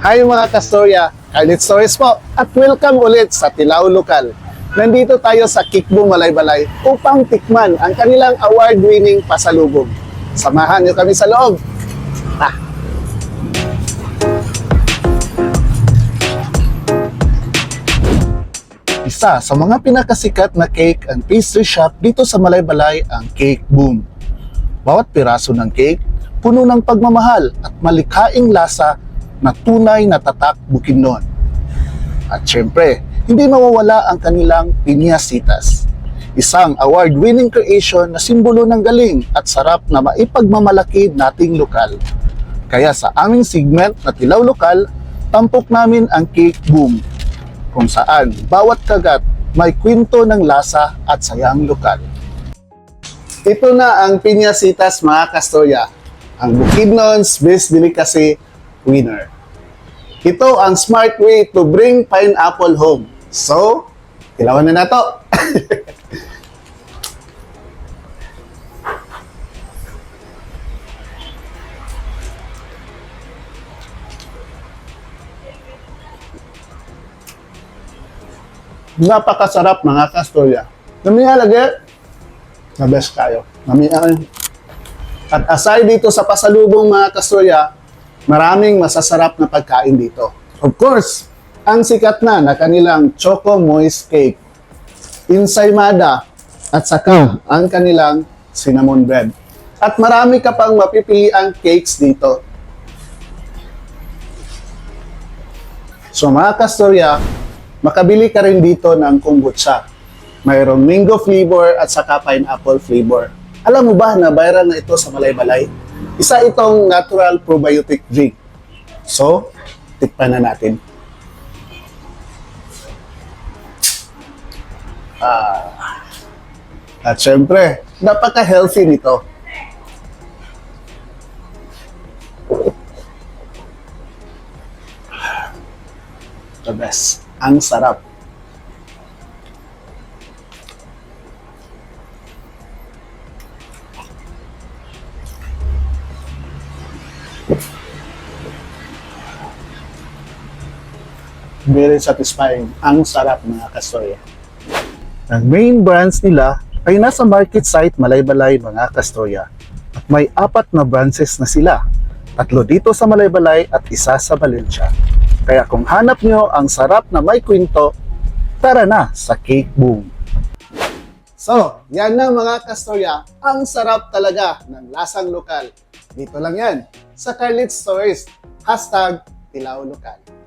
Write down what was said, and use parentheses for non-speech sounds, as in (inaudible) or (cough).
Hi mga Kastorya, Carlet Stories po at welcome ulit sa Tilaw Lokal. Nandito tayo sa Kikbo Malaybalay upang tikman ang kanilang award-winning pasalubong. Samahan niyo kami sa loob. Ah. Isa sa mga pinakasikat na cake and pastry shop dito sa Malaybalay ang Cake Boom. Bawat piraso ng cake, puno ng pagmamahal at malikhaing lasa na tunay na tatak Bukidnon. At syempre, hindi mawawala ang kanilang pinyasitas. Isang award-winning creation na simbolo ng galing at sarap na maipagmamalaki nating lokal. Kaya sa aming segment na Tilaw Lokal, tampok namin ang Cake Boom, kung saan bawat kagat may kwento ng lasa at sayang lokal. Ito na ang pinyasitas mga kastorya, ang Bukidnon's Best Delicacy winner. Ito ang smart way to bring pineapple home. So, tilawan na nato. (laughs) Napakasarap mga kastorya. Namiya lagi, na best kayo. Namiya. At aside dito sa pasalubong mga kastorya, maraming masasarap na pagkain dito. Of course, ang sikat na na kanilang Choco Moist Cake, Insaymada, at saka ang kanilang cinnamon bread. At marami ka pang mapipiliang cakes dito. So mga kastorya, makabili ka rin dito ng kombucha. Mayroong mango flavor at saka pineapple flavor. Alam mo ba na viral na ito sa Malaybalay? Isa itong natural probiotic drink. So, tikpan na natin. Ah, at syempre, napaka-healthy nito. The best. Ang sarap. Very satisfying. Ang sarap mga kastorya. Ang main branch nila ay nasa market site Malaybalay mga kastorya. At may apat na branches na sila. Tatlo dito sa Malaybalay at isa sa Valencia. Kaya kung hanap nyo ang sarap na may kwento, tara na sa Cake Boom. So, yan na mga kastorya, ang sarap talaga ng lasang lokal. Dito lang yan, sa Carlit Stories, hashtag Tilaw Lokal.